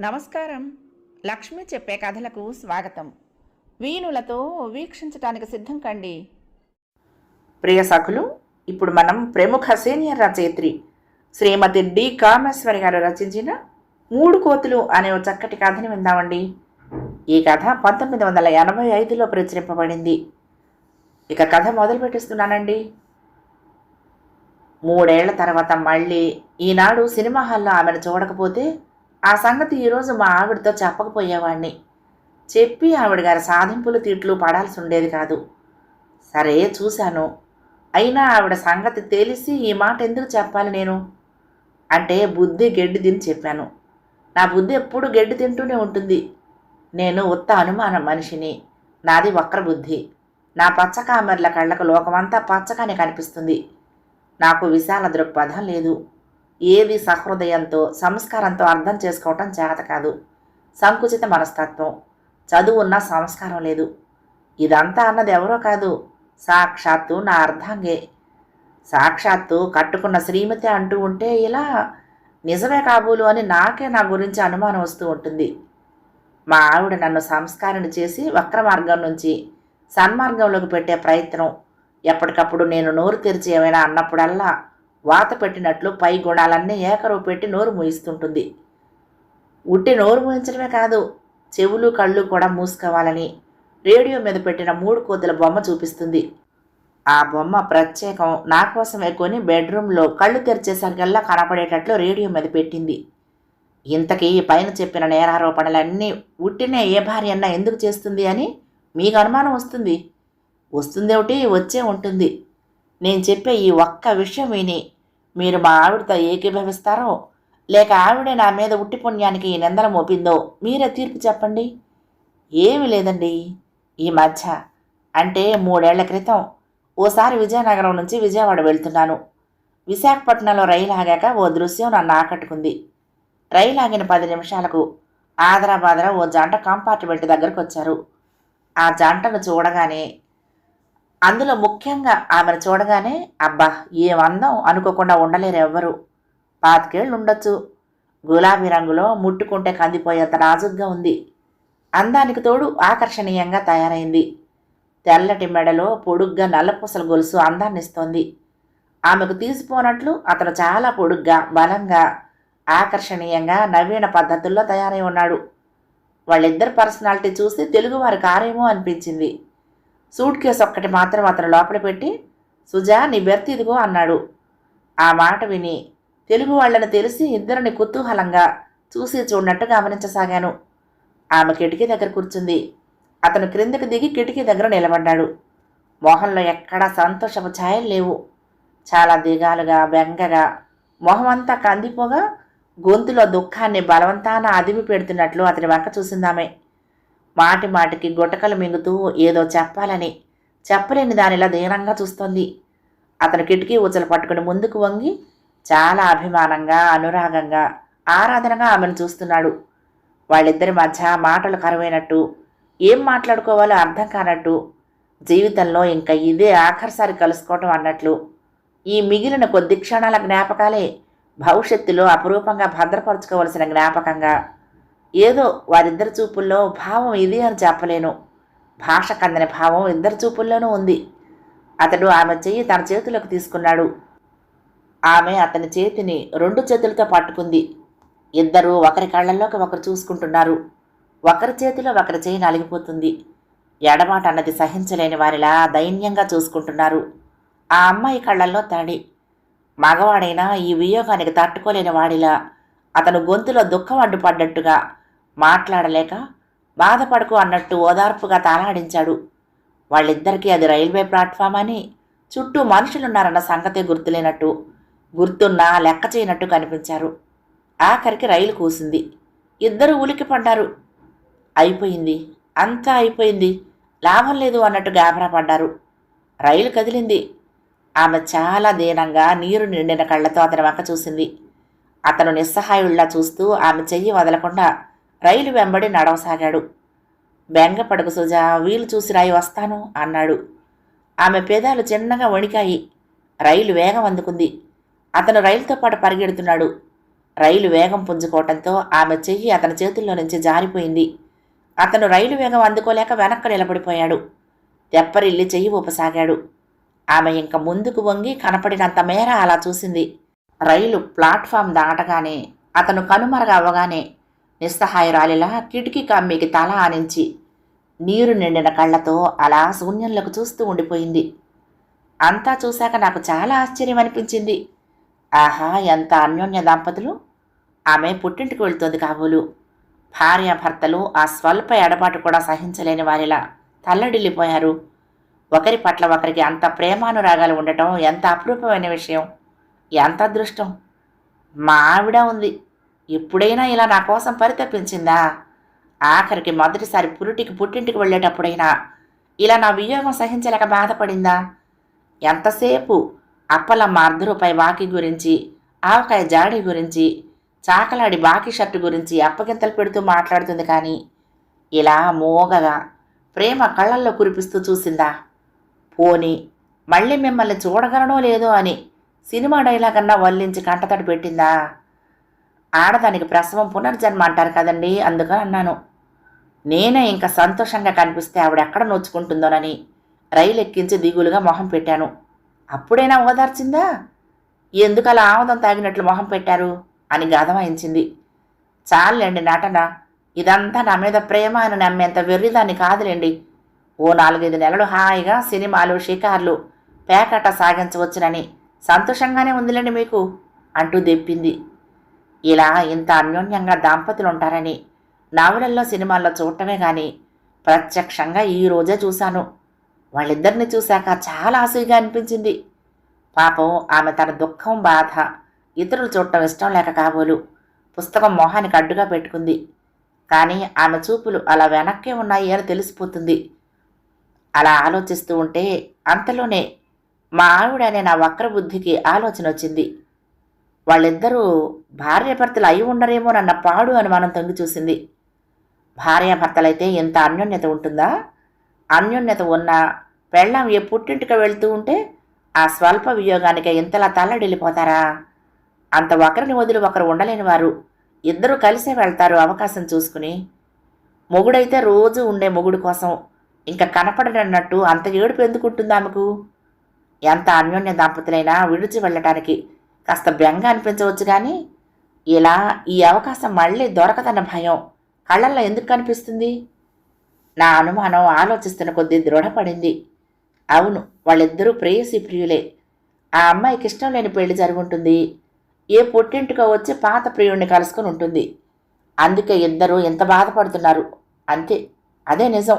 నమస్కారం. లక్ష్మి చెప్పే కథలకు స్వాగతం. వీణులతో వీక్షించటానికి సిద్ధం కండి. ప్రియ సఖులు ఇప్పుడు మనం ప్రముఖ సీనియర్ రచయిత్రి శ్రీమతి డి. కామేశ్వరి గారు రచించిన మూడు కోతులు అనే ఒక చక్కటి కథని విందామండి. ఈ కథ పంతొమ్మిది వందల ఎనభై ఐదులో ప్రచురింపబడింది. ఇక కథ మొదలు పెట్టిస్తున్నానండి. మూడేళ్ళ తర్వాత మళ్ళీ ఈనాడు సినిమా హాల్లో ఆమెను చూడకపోతే ఆ సంగతి ఈరోజు మా ఆవిడతో చెప్పకపోయేవాణ్ణి. చెప్పి ఆవిడ గారి సాధింపులు తిట్లు పడాల్సి ఉండేది కాదు. సరే చూశాను. అయినా ఆవిడ సంగతి తెలిసి ఈ మాట ఎందుకు చెప్పాలి నేను? అంటే బుద్ధి గడ్డి తిని చెప్పాను. నా బుద్ధి ఎప్పుడు గడ్డి తింటూనే ఉంటుంది. నేను ఉత్త అనుమానం మనిషిని. నాది వక్ర బుద్ధి. నా పచ్చకామెర్ల కళ్ళకు లోకమంతా పచ్చగానే కనిపిస్తుంది. నాకు విశాల దృక్పథం లేదు. ఏవి సహృదయంతో సంస్కారంతో అర్థం చేసుకోవటం చేత కాదు. సంకుచిత మనస్తత్వం. చదువు ఉన్నా సంస్కారం లేదు. ఇదంతా అన్నది ఎవరో కాదు. సాక్షాత్తు నా అర్థంగే సాక్షాత్తు కట్టుకున్న శ్రీమతి అంటూ ఉంటే ఇలా నిజమే కాబూలు అని నాకే నా గురించి అనుమానం వస్తూ ఉంటుంది. మా ఆవిడ నన్ను సంస్కారణ చేసి వక్ర మార్గం నుంచి సన్మార్గంలోకి పెట్టే ప్రయత్నం. ఎప్పటికప్పుడు నేను నోరు తెరిచి ఏమైనా అన్నప్పుడల్లా వాత పెట్టినట్లు పై గుణాలన్నీ ఏకరువు పెట్టి నోరు మూయిస్తుంటుంది. ఉట్టి నోరు మూయించడమే కాదు చెవులు కళ్ళు కూడా మూసుకోవాలని రేడియో మీద పెట్టిన మూడు కోతుల బొమ్మ చూపిస్తుంది. ఆ బొమ్మ ప్రత్యేకం నా కోసమే కొని బెడ్రూమ్లో కళ్ళు తెరిచేసరికల్లా కనపడేటట్లు రేడియో మీద పెట్టింది. ఇంతకీ పైన చెప్పిన నేరారోపణలన్నీ ఉట్టినే ఏ భార్య అన్నా ఎందుకు చేస్తుంది అని మీకు అనుమానం వస్తుంది? వస్తుందేమిటి? వచ్చే ఉంటుంది. నేను చెప్పే ఈ ఒక్క విషయం విని మీరు మా ఆవిడతో ఏకీభవిస్తారో? లేక ఆవిడే నా మీద ఉట్టి పుణ్యానికి ఈ నిందల మోపిందో? మీరే తీర్పు చెప్పండి. ఏమీ లేదండి. ఈ మధ్య అంటే మూడేళ్ళ క్రితం ఓసారి విజయనగరం నుంచి విజయవాడ వెళ్తున్నాను. విశాఖపట్నంలో రైలు ఆగాక ఓ దృశ్యం నన్ను ఆకట్టుకుంది. రైలు ఆగిన పది నిమిషాలకు ఆదరాబాదరా ఓ జంట కంపార్ట్మెంట్ దగ్గరకు వచ్చారు ఆ జంటను చూడగానే అందులో ముఖ్యంగా ఆమెను చూడగానే అబ్బా ఏం అందం అనుకోకుండా ఉండలేరు ఎవ్వరు. పాతికేళ్ళు ఉండొచ్చు గులాబీ రంగులో ముట్టుకుంటే కందిపోయేంత నాజుగ్గా ఉంది. అందానికి తోడు ఆకర్షణీయంగా తయారైంది. తెల్లటి మెడలో పొడుగ్గా నల్లపూసల గొలుసు అందాన్నిస్తోంది. ఆమెకు తీసిపోనట్లు అతను చాలా పొడుగ్గా బలంగా ఆకర్షణీయంగా నవీన పద్ధతుల్లో తయారై ఉన్నాడు. వాళ్ళిద్దరి పర్సనాలిటీ చూసి తెలుగువారి కారేమో అనిపించింది. సూట్ కేసు ఒక్కటి మాత్రం అతను లోపల పెట్టి సుజా నీ బెర్త్ ఇదిగో అన్నాడు. ఆ మాట విని తెలుగు వాళ్ళని తెలిసి ఇద్దరిని కుతూహలంగా చూసి చూడనట్టు గమనించసాగాను ఆమె కిటికీ దగ్గర కూర్చుంది. అతను క్రిందకి దిగి కిటికీ దగ్గర నిలబడ్డాడు. మొహంలో ఎక్కడా సంతోషపు ఛాయలు లేవు. చాలా దిగాలుగా బెంగగా మొహమంతా కందిపోగా గొంతులో దుఃఖాన్ని బలవంతాన అదిమి పెడుతున్నట్లు అతని వంక చూసిందామే. మాటి మాటికి గుటకలు మింగుతూ ఏదో చెప్పాలని. చెప్పలేని దానిలా దీనంగా చూస్తోంది. అతను కిటికీ ఊచలు పట్టుకుని ముందుకు వంగి చాలా అభిమానంగా అనురాగంగా ఆరాధనగా ఆమెను చూస్తున్నాడు. వాళ్ళిద్దరి మధ్య మాటలు కరువైనట్టు ఏం మాట్లాడుకోవాలో అర్థం కానట్టు జీవితంలో ఇంకా ఇదే ఆఖరిసారి కలుసుకోవటం అన్నట్లు. ఈ మిగిలిన కొద్ది క్షణాల జ్ఞాపకాలే భవిష్యత్తులో అపురూపంగా భద్రపరచుకోవలసిన జ్ఞాపకంగా ఏదో వారిద్దరి చూపుల్లో భావం ఇది అని చెప్పలేను. భాష కందని భావం ఇద్దరి చూపుల్లోనూ ఉంది. అతడు ఆమె చెయ్యి తన చేతులకు తీసుకున్నాడు. ఆమె అతని చేతిని రెండు చేతులతో పట్టుకుంది. ఇద్దరు ఒకరి కళ్ళల్లోకి ఒకరు చూసుకుంటున్నారు. ఒకరి చేతిలో ఒకరి చేయి నలిగిపోతుంది. ఎడమాట అన్నది సహించలేని వారిలా దైన్యంగా చూసుకుంటున్నారు. ఆ అమ్మాయి కళ్ళల్లో తడి మగవాడైనా ఈ వియోగానికి తట్టుకోలేని వాడిలా అతను గొంతులో దుఃఖం అడ్డుపడ్డట్టుగా మాట్లాడలేక బాధపడకు అన్నట్టు ఓదార్పుగా తాళాడించాడు. వాళ్ళిద్దరికీ అది రైల్వే ప్లాట్ఫామ్ అని చుట్టూ మనుషులున్నారన్న సంగతే గుర్తులేనట్టు గుర్తున్నా లెక్క చేయనట్టు కనిపించారు. ఆఖరికి రైలు కూసింది. ఇద్దరు ఉలికి పడ్డారు. అయిపోయింది. అంతా అయిపోయింది. లాభం లేదు అన్నట్టు గాబరా పడ్డారు. రైలు కదిలింది. ఆమె చాలా దీనంగా నీరు నిండిన కళ్ళతో అతని వంక చూసింది. అతను నిస్సహాయుళ్ళా చూస్తూ ఆమె చెయ్యి వదలకుండా రైలు వెంబడి నడవసాగాడు. బెంగపడకు సుజా వీలు చూసి రాయి వస్తాను అన్నాడు. ఆమె పేదాలు చిన్నగా వణికాయి. రైలు వేగం అందుకుంది. అతను రైలుతో పాటు పరిగెడుతున్నాడు. రైలు వేగం పుంజుకోవటంతో ఆమె చెయ్యి అతని చేతుల్లో నుంచి జారిపోయింది. అతను రైలు వేగం అందుకోలేక వెనక్కి నిలబడిపోయాడు. తెప్పరిల్లి చెయ్యి ఊపసాగాడు. ఆమె ఇంక ముందుకు వంగి కనపడినంత మేర అలా చూసింది. రైలు ప్లాట్ఫామ్ దాటగానే అతను కనుమరగా అవ్వగానే నిస్సహాయురాలిలా కిటికీ కమ్మికి తల ఆనించి నీరు నిండిన కళ్ళతో అలా శూన్యంలోకి చూస్తూ ఉండిపోయింది. అంతా చూశాక నాకు చాలా ఆశ్చర్యం అనిపించింది. ఆహా ఎంత అన్యోన్య దంపతులు. ఆమె పుట్టింటికి వెళ్తోంది కాబోలు. భార్యాభర్తలు ఆ స్వల్ప ఎడబాటు కూడా సహించలేని వారిలా తల్లడిల్లిపోయారు. ఒకరి పట్ల ఒకరికి అంత ప్రేమానురాగాలు ఉండటం ఎంత అపురూపమైన విషయం. ఎంత అదృష్టం. మా ఆవిడ ఉంది. ఎప్పుడైనా ఇలా నా కోసం పరితపించిందా? ఆఖరికి మొదటిసారి పురిటికి పుట్టింటికి వెళ్ళేటప్పుడైనా ఇలా నా వియోగం సహించలేక బాధపడిందా? ఎంతసేపు అప్పలమ్మ అర్ధ రూపాయి బాకీ గురించి ఆవకాయ జాడి గురించి చాకలాడి బాకీ షర్టు గురించి అప్పగింతలు పెడుతూ మాట్లాడుతుంది కానీ ఇలా మోగగా ప్రేమ కళ్ళల్లో కురిపిస్తూ చూసిందా? పోని మళ్ళీ మిమ్మల్ని చూడగలనో లేదో అని సినిమా డైలాగ్ అన్నా వల్లించి కంటతడి పెట్టిందా? ఆడదానికి ప్రసవం పునర్జన్మ అంటారు కదండి అందుకని అన్నాను. నేనే ఇంకా సంతోషంగా కనిపిస్తే ఆవిడ ఎక్కడ నోచుకుంటుందోనని రైలు ఎక్కించి దిగులుగా మొహం పెట్టాను. అప్పుడైనా ఓదార్చిందా? ఎందుకు అలా ఆముదం తాగినట్లు మొహం పెట్టారు? అని గదమాయించింది చాలండి నటన ఇదంతా నా మీద ప్రేమ అని నమ్మేంత వెర్రిదాన్ని కాదులేండి. ఓ నాలుగైదు నెలలు హాయిగా సినిమాలు షికార్లు పేకట సాగించవచ్చునని సంతోషంగానే ఉందిలేండి మీకు అంటూ దెప్పింది. ఇలా ఇంత అన్యోన్యంగా దంపతులు ఉంటారని నవలల్లో సినిమాల్లో చూడటమే కానీ ప్రత్యక్షంగా ఈ రోజే చూశాను. వాళ్ళిద్దరిని చూశాక చాలా ఆశగా అనిపించింది. పాపం ఆమె తన దుఃఖం బాధ ఇతరులు చూడటం ఇష్టం లేక కాబోలు పుస్తకం మొహానికి అడ్డుగా పెట్టుకుంది. కానీ ఆమె చూపులు అలా వెనక్కే ఉన్నాయి అని తెలిసిపోతుంది. అలా ఆలోచిస్తూ ఉంటే అంతలోనే మా ఆవిడ అనే నా వక్ర బుద్ధికి ఆలోచన వచ్చింది వాళ్ళిద్దరూ భార్యాభర్తలు అయి ఉండరేమోనన్న పాడు అనుమానం తొంగి చూసింది. భార్యాభర్తలైతే ఎంత అన్యోన్యత ఉంటుందా? అన్యోన్యత ఉన్నా పెళ్ళాం ఏ పుట్టింటికి వెళ్తూ ఉంటే ఆ స్వల్ప వియోగానికి ఎంతలా తల్లడిల్లిపోతారా? అంత ఒకరిని వదిలి ఒకరు ఉండలేని వారు ఇద్దరు కలిసే వెళ్తారు అవకాశం చూసుకుని. మొగుడైతే రోజు ఉండే మొగుడు కోసం ఇంకా కనపడనన్నట్టు అంత ఏడుపు ఎందుకుంటుంది ఆమెకు? ఎంత అన్యోన్య దంపతులైనా విడిచి వెళ్ళటానికి కాస్త బెంగ అనిపించవచ్చు కానీ ఇలా ఈ అవకాశం మళ్ళీ దొరకదన్న భయం కళ్ళల్లో ఎందుకు కనిపిస్తుంది? నా అనుమానం ఆలోచిస్తున్న కొద్దీ దృఢపడింది. అవును వాళ్ళిద్దరూ ప్రేయసి ప్రియులే. ఆ అమ్మాయికి ఇష్టం లేని పెళ్ళి జరుగుంటుంది. ఏ పుట్టింటికో వచ్చి పాత ప్రియుణ్ణి కలుసుకొని ఉంటుంది. అందుకే ఇద్దరు ఎంత బాధపడుతున్నారు. అంతే అదే నిజం.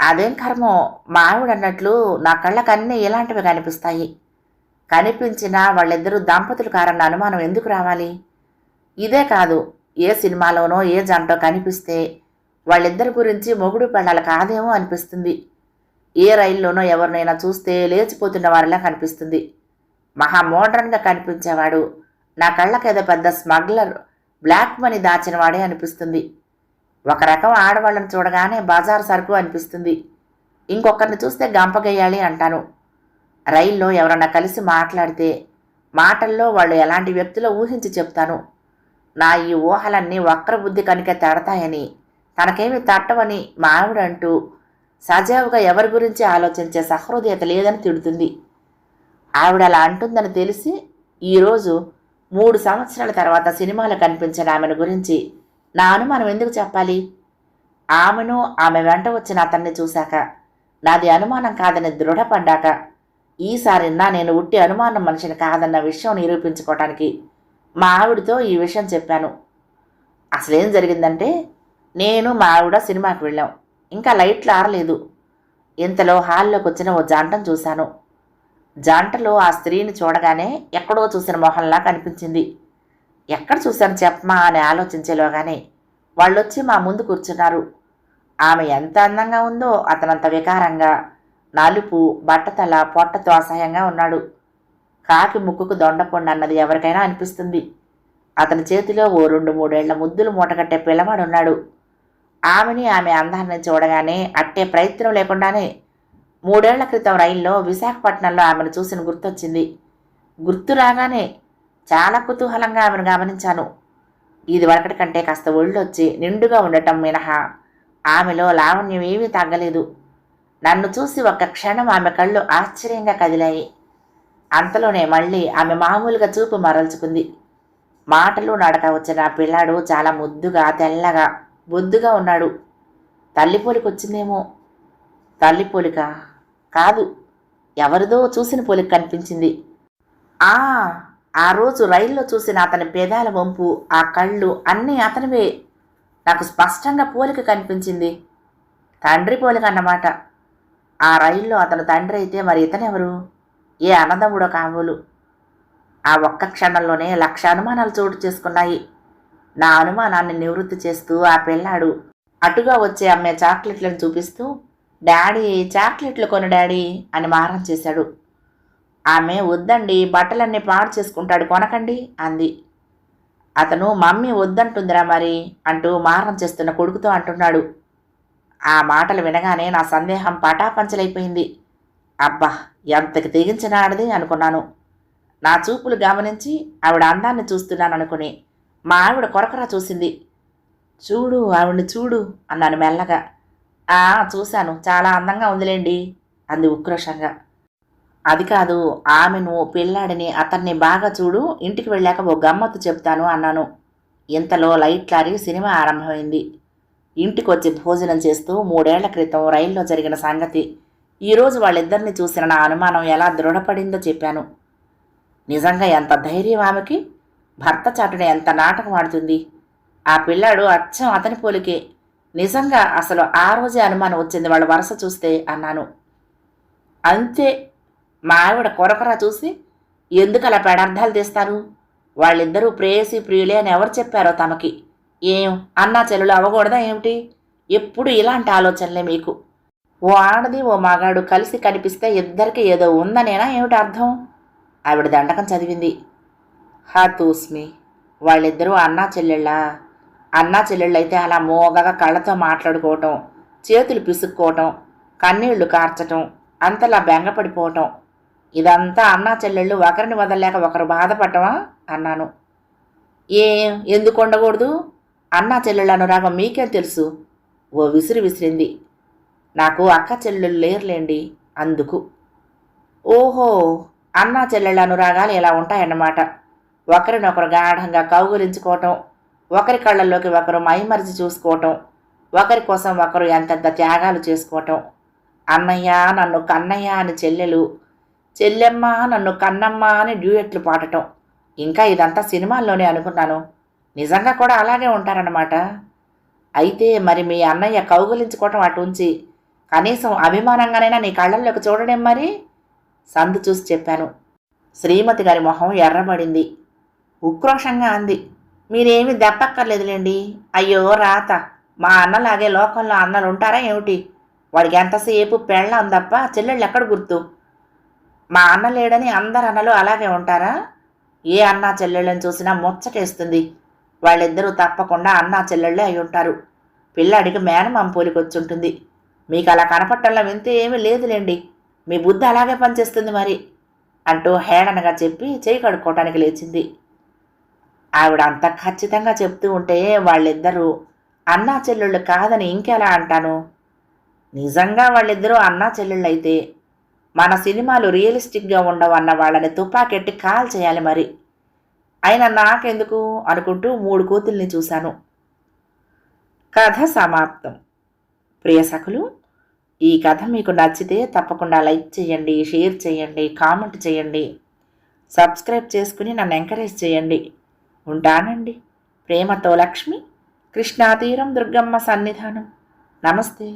అదేం కర్మో? మా నా కళ్ళకన్నీ ఇలాంటివి కనిపిస్తాయి. కనిపించినా వాళ్ళిద్దరూ దంపతులు కారన్న అనుమానం ఎందుకు రావాలి? ఇదే కాదు ఏ సినిమాలోనో ఏ జంటో కనిపిస్తే వాళ్ళిద్దరి గురించి మొగుడు పెళ్ళాలి కాదేమో అనిపిస్తుంది. ఏ రైల్లోనో ఎవరినైనా చూస్తే లేచిపోతున్న వారిలా కనిపిస్తుంది. మహా మోడ్రన్గా కనిపించేవాడు నా కళ్ళకేదో పెద్ద స్మగ్లర్ బ్లాక్ మనీ దాచినవాడే అనిపిస్తుంది. ఒక రకం ఆడవాళ్ళని చూడగానే బజార్ సరుకు అనిపిస్తుంది. ఇంకొకరిని చూస్తే గంపగేయాలి అంటాను. రైల్లో ఎవరన్నా కలిసి మాట్లాడితే మాటల్లో వాళ్ళు ఎలాంటి వ్యక్తులో ఊహించి చెప్తాను. నా ఈ ఊహలన్నీ వక్ర బుద్ధి కనుక తడతాయని తనకేమి తట్టవని మా ఆవిడ అంటూ సజావుగా ఎవరి గురించి ఆలోచించే సహృదయత లేదని తిడుతుంది. ఆవిడ అలా అంటుందని తెలిసి ఈరోజు మూడు సంవత్సరాల తర్వాత సినిమాలో కనిపించిన ఆమెను గురించి నా అనుమానం ఎందుకు చెప్పాలి? ఆమెను ఆమె వెంట వచ్చిన అతన్ని చూశాక నాది అనుమానం కాదని దృఢపడ్డాక ఈసారైనా నేను ఉట్టి అనుమానం మనిషిని కాదన్న విషయం నిరూపించుకోవటానికి మా ఆవిడతో ఈ విషయం చెప్పాను. అసలేం జరిగిందంటే నేను మా ఆవిడ సినిమాకి వెళ్ళాం. ఇంకా లైట్లు ఆరలేదు. ఇంతలో హాల్లోకి వచ్చిన ఓ జంటను చూశాను. జంటలో ఆ స్త్రీని చూడగానే ఎక్కడో చూసిన మొహంలా కనిపించింది. ఎక్కడ చూశాను చెప్పమా అని ఆలోచించేలోగానే వాళ్ళొచ్చి మా ముందు కూర్చున్నారు. ఆమె ఎంత అందంగా ఉందో అతనంత వికారంగా నలుపు బట్టతల పొట్టతో అసహ్యంగా ఉన్నాడు. కాకి ముక్కుకు దొండపండు అన్నది ఎవరికైనా అనిపిస్తుంది. అతని చేతిలో ఓ రెండు మూడేళ్ళ ముద్దులు మూటగట్టే పిల్లవాడున్నాడు. ఆమెని ఆమె అందాన్ని చూడగానే అట్టే ప్రయత్నం లేకుండానే మూడేళ్ళ క్రితం రైల్లో విశాఖపట్నంలో ఆమెను చూసిన గుర్తొచ్చింది. గుర్తు రాగానే చాలా కుతూహలంగా ఆమెను గమనించాను. ఇది వరకటి కంటే కాస్త ఒళ్ళొచ్చి నిండుగా ఉండటం మినహా ఆమెలో లావణ్యం ఏమీ తగ్గలేదు. నన్ను చూసి ఒక క్షణం ఆమె కళ్ళు ఆశ్చర్యంగా కదిలాయి. అంతలోనే మళ్ళీ ఆమె మామూలుగా చూపు మరల్చుకుంది. మాటలు నడక వచ్చిన పిల్లాడు చాలా ముద్దుగా తెల్లగా బొద్దుగా ఉన్నాడు. తల్లి పోలిక వచ్చిందేమో? తల్లి పోలిక కాదు ఎవరిదో చూసిన పోలిక కనిపించింది. ఆ ఆ రోజు రైల్లో చూసిన అతని పెదాల వంపు ఆ కళ్ళు అన్నీ అతనివే. నాకు స్పష్టంగా పోలిక కనిపించింది. తండ్రి పోలిక అన్నమాట. ఆ రైల్లో అతను తండ్రి అయితే మరి ఇతనెవరు? ఏ అన్నదమ్ముడో కావులు ఆ ఒక్క క్షణంలోనే లక్ష అనుమానాలు చోటు చేసుకున్నాయి. నా అనుమానాన్ని నివృత్తి చేస్తూ ఆ పిల్లాడు అటుగా వచ్చే అమ్మే చాక్లెట్లను చూపిస్తూ డాడీ చాక్లెట్లు కొను డాడీ అని మారం చేశాడు. ఆమె వద్దండి బట్టలన్నీ పాడు చేసుకుంటాడు కొనకండి అంది. అతను మమ్మీ వద్దంటుందిరా మరి అంటూ మారం చేస్తున్న కొడుకుతో అంటున్నాడు. ఆ మాటలు వినగానే నా సందేహం పటాపంచలైపోయింది. అబ్బా ఎంతకి తెగించినాడది అనుకున్నాను. నా చూపులు గమనించి ఆవిడ అందాన్ని చూస్తున్నాను అనుకుని మా ఆవిడ కొరకరా చూసింది. చూడు ఆవిడ్ని చూడు అన్నాను మెల్లగా. ఆ చూశాను. చాలా అందంగా ఉందిలేండి అంది ఉక్రోషంగా. అది కాదు ఆమెను పిల్లాడిని అతన్ని బాగా చూడు ఇంటికి వెళ్ళాక ఓ గమ్మత్తు చెప్తాను అన్నాను. ఇంతలో లైట్లారి సినిమా ఆరంభమైంది. ఇంటికి వచ్చి భోజనం చేస్తూ మూడేళ్ళ క్రితం రైల్లో జరిగిన సంగతి. ఈరోజు వాళ్ళిద్దరిని చూసిన నా అనుమానం ఎలా దృఢపడిందో చెప్పాను. నిజంగా ఎంత ధైర్యం ఆమెకి? భర్త చాటున ఎంత నాటకం ఆడుతుంది? ఆ పిల్లాడు అచ్చం అతని పోలికే. నిజంగా అసలు ఆ రోజే అనుమానం వచ్చింది వాళ్ళ వరుస చూస్తే అన్నాను. అంతే. మా ఆవిడ కొరకరా చూసి ఎందుకు అలా పెడార్థాలు తీస్తారు? వాళ్ళిద్దరూ ప్రేయసి ప్రియులే అని ఎవరు చెప్పారో తమకి. ఏం? అన్నా చెల్లెలు అవ్వకూడదా ఏమిటి? ఎప్పుడు ఇలాంటి ఆలోచనలే మీకు. ఓ ఆడది ఓ మగాడు కలిసి కనిపిస్తే ఇద్దరికి ఏదో ఉందనేనా ఏమిటి అర్థం? ఆవిడ దండకం చదివింది. హా తూస్మి వాళ్ళిద్దరూ అన్నా చెల్లెళ్ళా? అన్నా చెల్లెళ్ళైతే అలా మోగగా కళ్ళతో మాట్లాడుకోవటం చేతులు పిసుక్కోవటం కన్నీళ్ళు కార్చటం అంతలా బెంగపడిపోవటం. ఇదంతా అన్నా చెల్లెళ్ళు ఒకరిని వదలలేక ఒకరు బాధపడటమా అన్నాను. ఏం? ఎందుకు ఉండకూడదు అన్నా చెల్లెళ్ళ అనురాగం మీకేం తెలుసు? ఓ విసిరి విసిరింది. నాకు అక్క చెల్లెళ్ళు లేరులేండి అందుకు. ఓహో అన్నా చెల్లెళ్ళ అనురాగాలు ఇలా ఉంటాయన్నమాట. ఒకరినొకరు గాఢంగా కౌగులించుకోవటం ఒకరి కళ్ళల్లోకి ఒకరు మైమరిచి చూసుకోవటం ఒకరి కోసం ఒకరు ఎంతెంత త్యాగాలు చేసుకోవటం. అన్నయ్య నన్ను కన్నయ్య అని చెల్లెలు చెల్లెమ్మ నన్ను కన్నమ్మ అని డ్యూయెట్లు పాడటం. ఇంకా ఇదంతా సినిమాల్లోనే అనుకున్నాను. నిజంగా కూడా అలాగే ఉంటారన్నమాట. అయితే మరి మీ అన్నయ్య కౌగులించుకోవటం అటు ఉంచి కనీసం అభిమానంగానైనా నీ కళ్ళల్లోకి చూడడం మరి? సందు చూసి చెప్పాను. శ్రీమతి గారి మొహం ఎర్రబడింది. ఉక్రోషంగా అంది. మీరేమీ దెప్పక్కర్లేదులేండి అయ్యో రాత మా అన్నలాగే లోకంలో అన్నలు ఉంటారా ఏమిటి? వాడికి ఎంతసేపు పెళ్ళం తప్ప చెల్లెళ్ళు ఎక్కడ గుర్తు? మా అన్న లేడని అందరు అన్నలు అలాగే ఉంటారా? ఏ అన్న చెల్లెళ్ళని చూసినా ముచ్చటేస్తుంది. వాళ్ళిద్దరూ తప్పకుండా అన్నా చెల్లెళ్ళే అయి ఉంటారు పిల్లాడికి మేనమామ పోలికొచ్చుంటుంది. మీకు అలా కనపట్టంలో వింత ఏమీ లేదులేండి. మీ బుద్ధి అలాగే పనిచేస్తుంది మరి అంటూ హేళనగా చెప్పి చేయి కడుక్కోవటానికి లేచింది. ఆవిడ అంత ఖచ్చితంగా చెప్తూ ఉంటే వాళ్ళిద్దరూ అన్నా చెల్లెళ్ళు కాదని ఇంకెలా అంటాను? నిజంగా వాళ్ళిద్దరూ అన్నా చెల్లెళ్ళైతే మన సినిమాలు రియలిస్టిక్గా ఉండవన్న వాళ్ళని తుపాకెట్టి కాల్ చేయాలి మరి. అయినా నాకెందుకు అనుకుంటూ మూడు కోతుల్ని చూశాను. కథ సమాప్తం. ప్రియ సఖులు ఈ కథ మీకు నచ్చితే తప్పకుండా లైక్ చేయండి షేర్ చేయండి కామెంట్ చేయండి. సబ్స్క్రైబ్ చేసుకుని నన్ను ఎంకరేజ్ చేయండి. ఉంటానండి. ప్రేమతో లక్ష్మి కృష్ణాతీరం దుర్గమ్మ సన్నిధానం. నమస్తే.